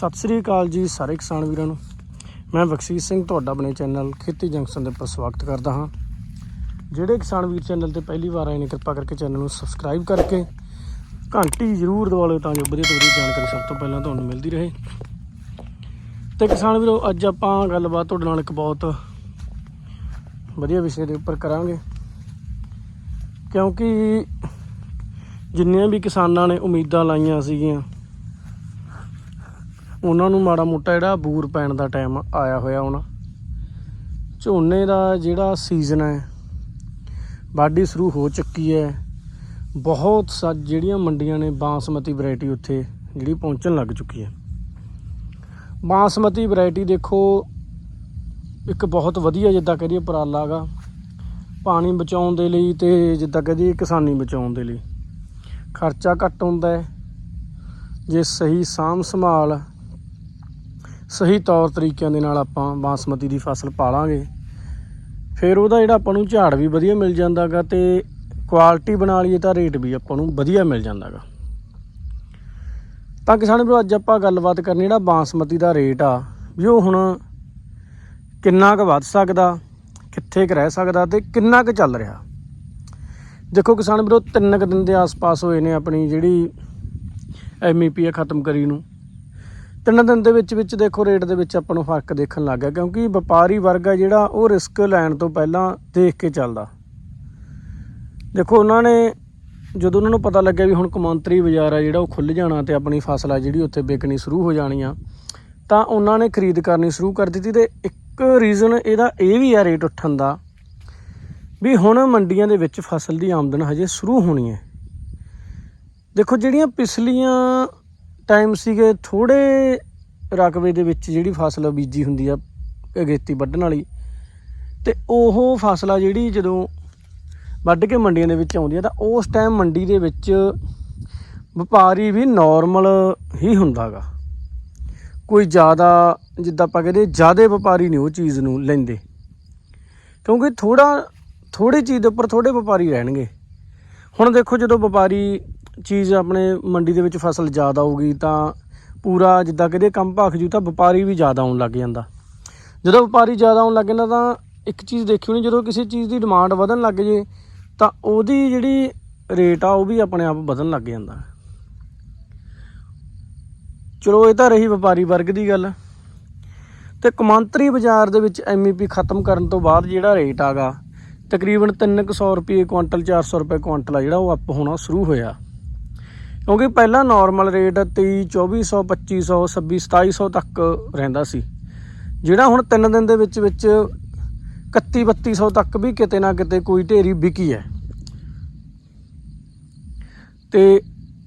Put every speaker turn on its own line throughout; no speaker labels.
ਸਤਿ ਸ੍ਰੀ ਅਕਾਲ ਜੀ ਸਾਰੇ ਕਿਸਾਨ ਵੀਰਾਂ ਨੂੰ। ਮੈਂ ਬਖਸ਼ੀਸ਼ ਸਿੰਘ ਤੁਹਾਡਾ ਆਪਣੇ ਚੈਨਲ ਖੇਤੀ ਜੰਕਸ਼ਨ ਦੇ ਉੱਪਰ ਸਵਾਗਤ ਕਰਦਾ ਹਾਂ। ਜਿਹੜੇ ਕਿਸਾਨ ਵੀਰ ਚੈਨਲ ਤੇ ਪਹਿਲੀ ਵਾਰ ਆਏ ਨੇ, ਕਿਰਪਾ ਕਰਕੇ ਚੈਨਲ ਨੂੰ ਸਬਸਕ੍ਰਾਈਬ ਕਰਕੇ ਘੰਟੀ ਜ਼ਰੂਰ ਦਬਾ ਲਓ ਤਾਂ ਜੋ ਵਧੀਆ ਤੋਂ ਵਧੀਆ ਜਾਣਕਾਰੀ ਸਭ ਤੋਂ ਪਹਿਲਾਂ ਤੁਹਾਨੂੰ ਮਿਲਦੀ ਰਹੇ। ਤੇ ਕਿਸਾਨ ਵੀਰੋ, ਅੱਜ ਆਪਾਂ ਗੱਲਬਾਤ ਤੁਹਾਡੇ ਨਾਲ ਇੱਕ ਬਹੁਤ ਵਧੀਆ ਵਿਸ਼ੇ ਦੇ ਉੱਪਰ ਕਰਾਂਗੇ। ਕਿਉਂਕਿ ਜਿੰਨੀਆਂ ਵੀ ਕਿਸਾਨਾਂ ਨੇ ਉਮੀਦਾਂ ਲਾਈਆਂ ਸੀਗੀਆਂ ਉਹਨਾਂ ਨੂੰ ਮਾੜਾ ਮੋਟਾ ਜਿਹੜਾ ਬੂਰ ਪੈਣ ਦਾ ਟਾਈਮ ਆਇਆ ਹੋਇਆ ਹੋਣਾ। ਝੋਨੇ ਦਾ ਜਿਹੜਾ ਸੀਜ਼ਨ ਹੈ, ਵਾਢੀ ਸ਼ੁਰੂ ਹੋ ਚੁੱਕੀ ਹੈ। ਬਹੁਤ ਸਾ, ਜਿਹੜੀਆਂ ਮੰਡੀਆਂ ਨੇ ਬਾਸਮਤੀ ਵੈਰਾਈਟੀ ਉੱਥੇ ਜਿਹੜੀ ਪਹੁੰਚਣ ਲੱਗ ਚੁੱਕੀ ਹੈ। ਬਾਸਮਤੀ ਵੈਰਾਈਟੀ ਦੇਖੋ, ਇੱਕ ਬਹੁਤ ਵਧੀਆ ਜਿੱਦਾਂ ਕਰੀਏ ਉਪਰਾਲਾ ਗਾ ਪਾਣੀ ਬਚਾਉਣ ਦੇ ਲਈ ਤੇ ਜਿੱਦਾਂ ਕਹਦੀਏ ਕਿਸਾਨੀ ਬਚਾਉਣ ਦੇ ਲਈ। ਖਰਚਾ ਘੱਟ ਹੁੰਦਾ ਹੈ। ਜੇ ਸਹੀ ਸਾਂਭ ਸੰਭਾਲ ਸਹੀ ਤੌਰ ਤਰੀਕਿਆਂ ਦੇ ਨਾਲ ਆਪਾਂ ਬਾਸਮਤੀ ਦੀ ਫਸਲ ਪਾਲਾਂਗੇ। ਫਿਰ ਉਹਦਾ ਜਿਹੜਾ ਆਪਾਂ ਨੂੰ ਝਾੜ ਵੀ ਵਧੀਆ ਮਿਲ ਜਾਂਦਾਗਾ ਤੇ ਕੁਆਲਿਟੀ ਬਣਾ ਲਈਏ ਤਾਂ ਰੇਟ ਵੀ ਆਪਾਂ ਨੂੰ ਵਧੀਆ ਮਿਲ ਜਾਂਦਾਗਾ। ਤਾਂ ਕਿਸਾਨ ਵੀਰੋ, ਅੱਜ ਆਪਾਂ ਗੱਲਬਾਤ ਕਰਨੀ ਜਿਹੜਾ ਬਾਸਮਤੀ ਦਾ ਰੇਟ ਆ, ਵੀ ਉਹ ਹੁਣ ਕਿੰਨਾ ਕੁ ਵੱਧ ਸਕਦਾ, ਕਿੱਥੇ ਕੁ ਰਹਿ ਸਕਦਾ ਤੇ ਕਿੰਨਾ ਕੁ ਚੱਲ ਰਿਹਾ। ਦੇਖੋ ਕਿਸਾਨ ਵੀਰੋ, ਤਿੰਨ ਕੁ ਦਿਨ ਦੇ ਆਸ-ਪਾਸ ਹੋਏ ਨੇ ਆਪਣੀ ਜਿਹੜੀ ਐਮਈਪੀ ਆ ਖਤਮ ਕਰੀ ਨੂੰ। ਤਿੰਨ ਦਿਨ ਦੇ ਵਿੱਚ ਵਿੱਚ ਦੇਖੋ ਰੇਟ ਦੇ ਵਿੱਚ ਆਪਾਂ ਨੂੰ ਫ਼ਰਕ ਦੇਖਣ ਲੱਗ ਗਿਆ ਕਿਉਂਕਿ ਵਪਾਰੀ ਵਰਗ ਆ ਜਿਹੜਾ ਉਹ ਰਿਸਕ ਲੈਣ ਤੋਂ ਪਹਿਲਾਂ ਦੇਖ ਕੇ ਚੱਲਦਾ। ਦੇਖੋ ਉਹਨਾਂ ਨੇ ਜਦੋਂ ਉਹਨਾਂ ਨੂੰ ਪਤਾ ਲੱਗਿਆ ਵੀ ਹੁਣ ਕਮੰਤਰੀ ਬਾਜ਼ਾਰ ਆ ਜਿਹੜਾ ਉਹ ਖੁੱਲ ਜਾਣਾ ਤੇ ਆਪਣੀ ਫਸਲ ਆ ਜਿਹੜੀ ਉੱਥੇ ਵਿਕਣੀ ਸ਼ੁਰੂ ਹੋ ਜਾਣੀ ਆ, ਤਾਂ ਉਹਨਾਂ ਨੇ ਖਰੀਦ ਕਰਨੀ ਸ਼ੁਰੂ ਕਰ ਦਿੱਤੀ ਤੇ ਇੱਕ ਰੀਜ਼ਨ ਇਹਦਾ ਇਹ ਵੀ ਆ ਰੇਟ ਉੱਠਣ ਦਾ ਵੀ ਹੁਣ ਮੰਡੀਆਂ ਦੇ ਵਿੱਚ ਫਸਲ ਦੀ ਆਮਦਨ ਹਜੇ ਸ਼ੁਰੂ ਹੋਣੀ ਹੈ। ਦੇਖੋ ਜਿਹੜੀਆਂ ਪਿਛਲੀਆਂ ਟਾਈਮ ਸੀਗੇ ਥੋੜੇ ਰਕਬੇ ਦੇ ਵਿੱਚ ਜਿਹੜੀ ਫਸਲ ਬੀਜੀ ਹੁੰਦੀ ਆ, ਅਗੇਤੀ ਵੱਢਣ ਵਾਲੀ। ਤੇ ਉਹ ਫਸਲ ਆ ਜਿਹੜੀ ਜਦੋਂ ਵੱਢ ਕੇ ਮੰਡੀਆਂ ਦੇ ਵਿੱਚ ਆਉਂਦੀ ਆ ਤਾਂ ਉਸ ਟਾਈਮ ਮੰਡੀ ਦੇ ਵਿੱਚ ਵਪਾਰੀ ਵੀ ਨਾਰਮਲ ਹੀ ਹੁੰਦਾਗਾ ਕੋਈ ਜ਼ਿਆਦਾ, ਜਿੱਦਾਂ ਆਪਾਂ ਕਹਿੰਦੇ ਜ਼ਿਆਦਾ ਵਪਾਰੀ ਨਹੀਂ ਉਹ ਚੀਜ਼ ਨੂੰ ਲੈਂਦੇ। ਕਿਉਂਕਿ ਥੋੜਾ ਥੋੜੀ ਚੀਜ਼ ਦੇ ਉੱਪਰ ਥੋੜੇ ਵਪਾਰੀ ਰਹਿਣਗੇ। ਹੁਣ ਦੇਖੋ ਜਦੋਂ ਵਪਾਰੀ ਚੀਜ਼ ਆਪਣੇ ਮੰਡੀ ਦੇ ਵਿੱਚ ਫਸਲ ਜ਼ਿਆਦਾ ਹੋਊਗੀ ਤਾਂ ਪੂਰਾ ਜਿੱਦਾਂ ਕਹਿੰਦੇ ਕੰਮ ਭਾਖ ਜੂ ਤਾਂ ਵਪਾਰੀ ਵੀ ਜ਼ਿਆਦਾ ਆਉਣ ਲੱਗ ਜਾਂਦਾ। ਜਦੋਂ ਵਪਾਰੀ ਜ਼ਿਆਦਾ ਆਉਣ ਲੱਗ ਜਾਂਦਾ ਤਾਂ ਇੱਕ ਚੀਜ਼ ਦੇਖੀ ਹੋਣੀ, ਜਦੋਂ ਕਿਸੇ ਚੀਜ਼ ਦੀ ਡਿਮਾਂਡ ਵਧਣ ਲੱਗ ਜੇ ਤਾਂ ਉਹਦੀ ਜਿਹੜੀ ਰੇਟ ਆ ਉਹ ਵੀ ਆਪਣੇ ਆਪ ਵਧਣ ਲੱਗ ਜਾਂਦਾ। ਚਲੋ ਇਹ ਤਾਂ ਰਹੀ ਵਪਾਰੀ ਵਰਗ ਦੀ ਗੱਲ। ਤੇ ਕਮਾਂਤਰੀ ਬਾਜ਼ਾਰ ਦੇ ਵਿੱਚ ਐਮਈਪੀ ਖਤਮ ਕਰਨ ਤੋਂ ਬਾਅਦ ਜਿਹੜਾ ਰੇਟ ਆਗਾ, ਤਕਰੀਬਨ 300 ਰੁਪਏ ਕੁਇੰਟਲ 400 ਰੁਪਏ ਕੁਇੰਟਲ ਆ ਜਿਹੜਾ ਉਹ ਅਪ ਹੋਣਾ ਸ਼ੁਰੂ ਹੋਇਆ। ਕਿਉਂਕਿ ਪਹਿਲਾਂ ਨਾਰਮਲ ਰੇਟ 23 2400 2500 26 2700 ਤੱਕ ਰਹਿੰਦਾ ਸੀ। ਜਿਹੜਾ ਹੁਣ 3 ਦਿਨ ਦੇ ਵਿੱਚ ਵਿੱਚ 31 3200 ਤੱਕ ਵੀ ਕਿਤੇ ਨਾ ਕਿਤੇ ਕੋਈ ਢੇਰੀ ਵਿਕੀ ਹੈ। ਤੇ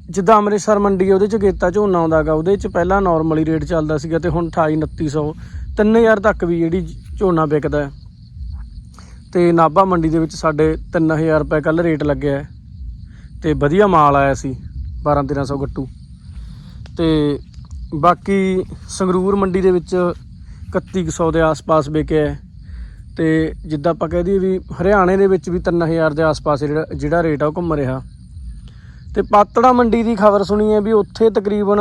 ਜਿੱਦਾਂ ਅੰਮ੍ਰਿਤਸਰ ਮੰਡੀ ਹੈ ਉਹਦੇ ਚ ਗੇਤਾ ਝੋਨਾ ਆਉਂਦਾਗਾ, ਉਹਦੇ ਚ ਪਹਿਲਾਂ ਨਾਰਮਲੀ ਰੇਟ ਚੱਲਦਾ ਸੀਗਾ ਤੇ ਹੁਣ 28 2900 3000 ਤੱਕ ਵੀ ਜਿਹੜੀ ਝੋਨਾ ਵਿਕਦਾ ਹੈ। ਤੇ ਨਾਭਾ ਮੰਡੀ ਦੇ ਵਿੱਚ ਸਾਡੇ 3000 ਰੁਪਏ ਕੱਲ ਰੇਟ ਲੱਗਿਆ ਹੈ। ਤੇ ਵਧੀਆ ਮਾਲ ਆਇਆ ਸੀ। 12 1300 ਗੱਟੂ। ਤੇ ਬਾਕੀ ਸੰਗਰੂਰ ਮੰਡੀ ਦੇ ਵਿੱਚ 3100 ਦੇ ਆਸ-ਪਾਸ ਵਿਕਿਆ ਹੈ। ਤੇ ਜਿੱਦਾਂ ਆਪਾਂ ਕਹਿ ਦਈਏ ਵੀ ਹਰਿਆਣੇ ਦੇ ਵਿੱਚ ਵੀ 3000 ਦੇ ਆਸ-ਪਾਸ ਜਿਹੜਾ ਜਿਹੜਾ ਰੇਟ ਆ ਉਹ ਘੁੰਮ ਰਿਹਾ। ਤੇ ਪਾਤੜਾ ਮੰਡੀ ਦੀ ਖਬਰ ਸੁਣੀ ਹੈ ਵੀ ਉੱਥੇ ਤਕਰੀਬਨ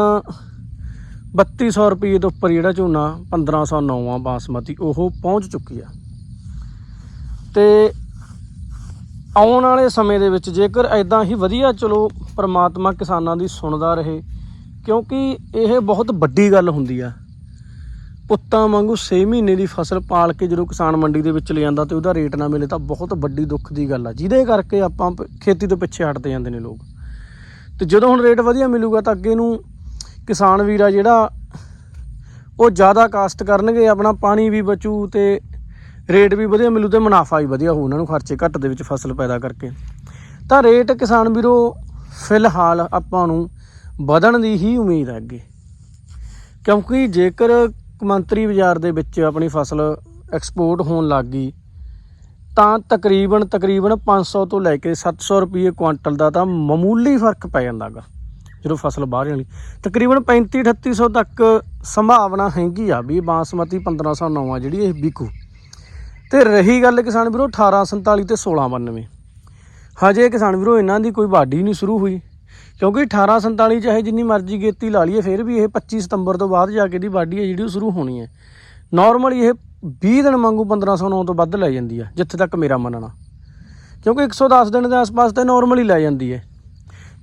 3200 ਰੁਪਏ ਤੋਂ ਉੱਪਰ ਜਿਹੜਾ ਝੋਨਾ 1509 ਆ ਬਾਸਮਤੀ ਉਹ ਪਹੁੰਚ ਚੁੱਕੀ ਆ। ਤੇ ਆਉਣ ਵਾਲੇ ਸਮੇਂ ਦੇ ਵਿੱਚ ਜੇਕਰ ਐਦਾਂ ਹੀ ਵਧੀਆ ਚਲੋ ਪਰਮਾਤਮਾ ਕਿਸਾਨਾਂ ਦੀ ਸੁਣਦਾ ਰਹੇ, ਕਿਉਂਕਿ ਇਹ ਬਹੁਤ ਵੱਡੀ ਗੱਲ ਹੁੰਦੀ ਆ। ਪੁੱਤਾਂ ਵਾਂਗੂ 6 ਮਹੀਨੇ ਦੀ ਫਸਲ ਪਾਲ ਕੇ ਜਦੋਂ ਕਿਸਾਨ ਮੰਡੀ ਦੇ ਵਿੱਚ ਲੈ ਜਾਂਦਾ ਤੇ ਉਹਦਾ ਰੇਟ ਨਾ ਮਿਲੇ ਤਾਂ ਬਹੁਤ ਵੱਡੀ ਦੁੱਖ ਦੀ ਗੱਲ ਆ। ਜਿਹਦੇ ਕਰਕੇ ਆਪਾਂ ਪ- ਖੇਤੀ ਤੋਂ ਪਿੱਛੇ ਹਟਦੇ ਜਾਂਦੇ ਨੇ ਲੋਕ। ਤੇ ਜਦੋਂ ਹੁਣ ਰੇਟ ਵਧੀਆ ਮਿਲੂਗਾ ਤਾਂ ਅੱਗੇ ਨੂੰ ਕਿਸਾਨ ਵੀਰ ਆ ਜਿਹੜਾ ਉਹ ਜ਼ਿਆਦਾ ਕਾਸਟ ਕਰਨਗੇ, ਆਪਣਾ ਪਾਣੀ ਵੀ ਬਚੂ ਤੇ ਰੇਟ ਵੀ ਵਧੀਆ ਮਿਲੂ ਤੇ ਮੁਨਾਫਾ ਵੀ ਵਧੀਆ ਹੋਊ। ਉਹਨਾਂ ਨੂੰ ਖਰਚੇ ਘੱਟ ਦੇ ਵਿੱਚ ਫਸਲ ਪੈਦਾ ਕਰਕੇ। ਤਾਂ ਰੇਟ ਕਿਸਾਨ ਵੀਰੋ ਫਿਲਹਾਲ ਆਪਾਂ ਨੂੰ ਵਧਣ ਦੀ ਹੀ ਉਮੀਦ ਹੈ ਅੱਗੇ। ਕਿਉਂਕਿ ਜੇਕਰ ਕਮੰਤਰੀ ਬਾਜ਼ਾਰ ਦੇ ਵਿੱਚ ਆਪਣੀ ਫਸਲ ਐਕਸਪੋਰਟ ਹੋਣ ਲੱਗ ਗਈ, ਤਾਂ ਤਕਰੀਬਨ ਤਕਰੀਬਨ 500 ਤੋਂ ਲੈ ਕੇ 700 ਰੁਪਏ ਕੁਆਂਟਲ ਦਾ ਤਾਂ ਮਾਮੂਲੀ ਫ਼ਰਕ ਪੈ ਜਾਂਦਾਗਾ, ਜਦੋਂ ਫਸਲ ਬਾਹਰ ਜਾਣੀ। ਤਕਰੀਬਨ 35 3800 ਤੱਕ ਸੰਭਾਵਨਾ ਹੈਗੀ ਆ ਵੀ ਬਾਸਮਤੀ 1509 ਆ ਜਿਹੜੀ ਇਹ ਵਿਕੂ। ਤੇ ਰਹੀ ਗੱਲ ਕਿਸਾਨ ਵੀਰੋ 1847 ਤੇ 1692 ਹਜੇ ਕਿਸਾਨ ਵੀਰੋ, ਇਹਨਾਂ ਦੀ ਕੋਈ ਵਾਢੀ ਨਹੀਂ ਸ਼ੁਰੂ ਹੋਈ। ਕਿਉਂਕਿ 1847 ਚਾਹੇ ਜਿੰਨੀ ਮਰਜ਼ੀ ਗੇਤੀ ਲਾ ਲਈਏ, ਫਿਰ ਵੀ ਇਹ 25 ਸਤੰਬਰ ਤੋਂ ਬਾਅਦ ਜਾ ਕੇ ਦੀ ਵਾਢੀ ਹੈ ਜਿਹੜੀ ਉਹ ਸ਼ੁਰੂ ਹੋਣੀ ਹੈ। ਨਾਰਮਲੀ ਇਹ 20 ਦਿਨ ਵਾਂਗੂ 1509 ਤੋਂ ਵੱਧ ਲੈ ਜਾਂਦੀ ਹੈ, ਜਿੱਥੇ ਤੱਕ ਮੇਰਾ ਮੰਨਣਾ। ਕਿਉਂਕਿ 110 ਦਿਨ ਦੇ ਆਸ-ਪਾਸ ਤਾਂ ਹੀ ਲੈ ਜਾਂਦੀ ਹੈ।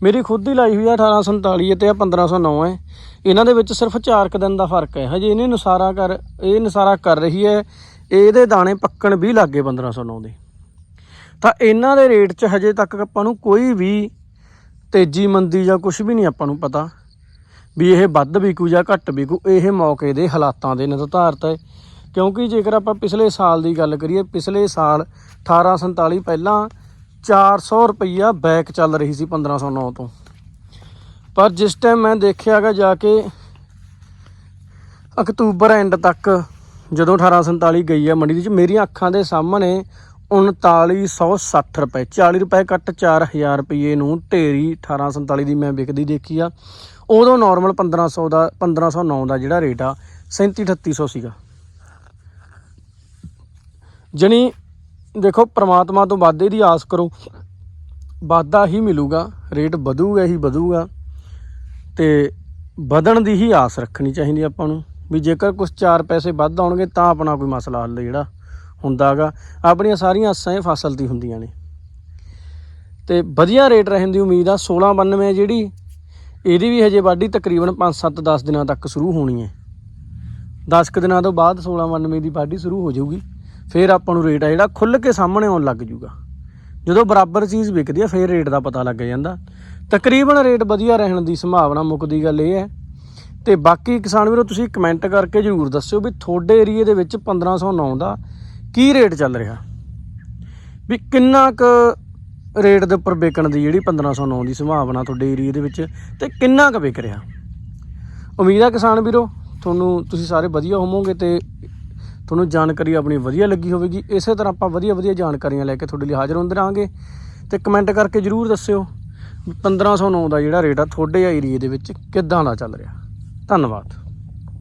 ਮੇਰੀ ਖੁਦ ਦੀ ਲਾਈ ਹੋਈ ਆ 1847 ਤੇ ਆ 1509 ਹੈ। ਇਹਨਾਂ ਦੇ ਵਿੱਚ ਸਿਰਫ 4 ਕੁ ਦਿਨ ਦਾ ਫ਼ਰਕ ਹੈ। ਹਜੇ ਇਹਨੇ ਨਸਾਰਾ ਕਰ, ਇਹ ਨਸਾਰਾ ਕਰ ਰਹੀ ਹੈ, ਇਹਦੇ ਦਾਣੇ ਪੱਕਣ ਵੀ ਲੱਗੇ 1509 ਦੇ। ਤਾਂ ਇਹਨਾਂ ਦੇ ਰੇਟ 'ਚ ਹਜੇ ਤੱਕ ਆਪਾਂ ਨੂੰ ਕੋਈ ਵੀ ਤੇਜ਼ੀ ਮੰਦੀ ਜਾਂ ਕੁਝ ਵੀ ਨਹੀਂ ਆਪਾਂ ਨੂੰ ਪਤਾ ਵੀ ਇਹ ਵੱਧ ਵਿਕੂ ਜਾਂ ਘੱਟ ਵਿਕੂ, ਇਹ ਮੌਕੇ ਦੇ ਹਾਲਾਤਾਂ ਦੇ ਨਿਰਧਾਰਤ ਹੈ। ਕਿਉਂਕਿ ਜੇਕਰ ਆਪਾਂ ਪਿਛਲੇ ਸਾਲ ਦੀ ਗੱਲ ਕਰੀਏ, ਪਿਛਲੇ ਸਾਲ 1847 ਪਹਿਲਾਂ 400 ਰੁਪਈਆ ਬੈਕ ਚੱਲ ਰਹੀ ਸੀ 1509 ਤੋਂ। ਪਰ ਜਿਸ ਟਾਈਮ ਮੈਂ ਦੇਖਿਆਗਾ ਜਾ ਕੇ ਅਕਤੂਬਰ ਐਂਡ ਤੱਕ ਜਦੋਂ 1847 ਗਈ ਆ ਮੰਡੀ ਦੇ ਵਿੱਚ, ਮੇਰੀਆਂ ਅੱਖਾਂ ਦੇ ਸਾਹਮਣੇ 3960 ਰੁਪਏ। 40 ਰੁਪਏ ਕੱਟ 4000 ਰੁਪਏ ਨੂੰ ਢੇਰੀ 1847 ਦੀ ਮੈਂ ਵਿਕਦੀ ਦੇਖੀ ਆ। ਉਦੋਂ ਨਾਰਮਲ 1500 ਦਾ 1509 ਦਾ ਜਿਹੜਾ ਰੇਟ ਆ 37 3800 ਸੀਗਾ। ਜਣੀ ਦੇਖੋ, ਪ੍ਰਮਾਤਮਾ ਤੋਂ ਵਾਧੇ ਦੀ ਆਸ ਕਰੋ। ਵਾਧਾ ਹੀ ਮਿਲੂਗਾ ਰੇਟ ਵਧੂਗਾ ਹੀ ਵਧੂਗਾ। ਤੇ ਵਧਣ ਦੀ ਹੀ ਆਸ ਰੱਖਣੀ ਚਾਹੀਦੀ ਆਪਾਂ ਨੂੰ। ਵੀ ਜੇਕਰ ਕੁਝ 4 ਪੈਸੇ ਵੱਧ ਆਉਣਗੇ, ਤਾਂ ਆਪਣਾ ਕੋਈ ਮਸਲਾ ਹੱਲ ਜਿਹੜਾ। ਹੁੰਦਾਗਾ। ਆਪਣੀਆਂ ਸਾਰੀਆਂ ਆਸਾਂ ਇਹ ਫਸਲ ਦੀ ਹੁੰਦੀਆਂ ਨੇ। ਤੇ ਵਧੀਆ ਰੇਟ ਰਹਿਣ ਦੀ ਉਮੀਦ ਆ 1692 ਹੈ ਜਿਹੜੀ, ਇਹਦੀ ਵੀ ਹਜੇ ਵਾਢੀ ਤਕਰੀਬਨ 5-7 10 ਦਿਨਾਂ ਤੱਕ ਸ਼ੁਰੂ ਹੋਣੀ ਹੈ। 10 ਕੁ ਦਿਨਾਂ ਤੋਂ ਬਾਅਦ 1692 ਦੀ ਵਾਢੀ ਸ਼ੁਰੂ ਹੋ ਜਾਊਗੀ। ਫਿਰ ਆਪਾਂ ਨੂੰ ਰੇਟ ਆ ਜਿਹੜਾ ਖੁੱਲ ਕੇ ਸਾਹਮਣੇ ਆਉਣ ਲੱਗ ਜੂਗਾ। ਜਦੋਂ ਬਰਾਬਰ ਚੀਜ਼ ਵਿਕਦੀ ਆ, ਫਿਰ ਰੇਟ ਦਾ ਪਤਾ ਲੱਗ ਜਾਂਦਾ। ਤਕਰੀਬਨ ਰੇਟ ਵਧੀਆ ਰਹਿਣ ਦੀ ਸੰਭਾਵਨਾ ਮੁੱਕਦੀ ਗੱਲ ਇਹ ਹੈ। ਤੇ ਬਾਕੀ ਕਿਸਾਨ ਵੀਰੋ, ਤੁਸੀਂ ਕਮੈਂਟ ਕਰਕੇ ਜਰੂਰ ਦੱਸਿਓ ਵੀ ਤੁਹਾਡੇ ਏਰੀਏ ਦੇ ਵਿੱਚ 1509 ਦਾ ਕੀ ਰੇਟ ਚੱਲ ਰਿਹਾ? ਵੀ ਕਿੰਨਾ ਕੁ ਰੇਟ ਦੇ ਉੱਪਰ ਵਿਕਣ ਦੀ ਜਿਹੜੀ 1509 ਦੀ ਸੰਭਾਵਨਾ ਤੁਹਾਡੇ ਏਰੀਏ ਦੇ ਵਿੱਚ ਤੇ ਕਿੰਨਾ ਕੁ ਵਿਕ ਰਿਹਾ? ਉਮੀਦ ਆ ਕਿਸਾਨ ਵੀਰੋ, ਤੁਹਾਨੂੰ ਤੁਸੀਂ ਸਾਰੇ ਵਧੀਆ ਹੋਵੋਗੇ ਤੇ ਤੁਹਾਨੂੰ ਜਾਣਕਾਰੀ ਆਪਣੀ ਵਧੀਆ ਲੱਗੀ ਹੋਵੇਗੀ। ਇਸੇ ਤਰ੍ਹਾਂ ਆਪਾਂ ਵਧੀਆ ਵਧੀਆ ਜਾਣਕਾਰੀਆਂ ਲੈ ਕੇ ਤੁਹਾਡੇ ਲਈ ਹਾਜ਼ਰ ਹੁੰਦੇ ਰਹਾਂਗੇ ਤੇ ਕਮੈਂਟ ਕਰਕੇ ਜਰੂਰ ਦੱਸਿਓ ਵੀ 1509 ਦਾ ਜਿਹੜਾ ਰੇਟ ਆ ਤੁਹਾਡੇ ਏਰੀਏ ਦੇ ਵਿੱਚ ਕਿੱਦਾਂ ਦਾ ਚੱਲ ਰਿਹਾ। ਧੰਨਵਾਦ।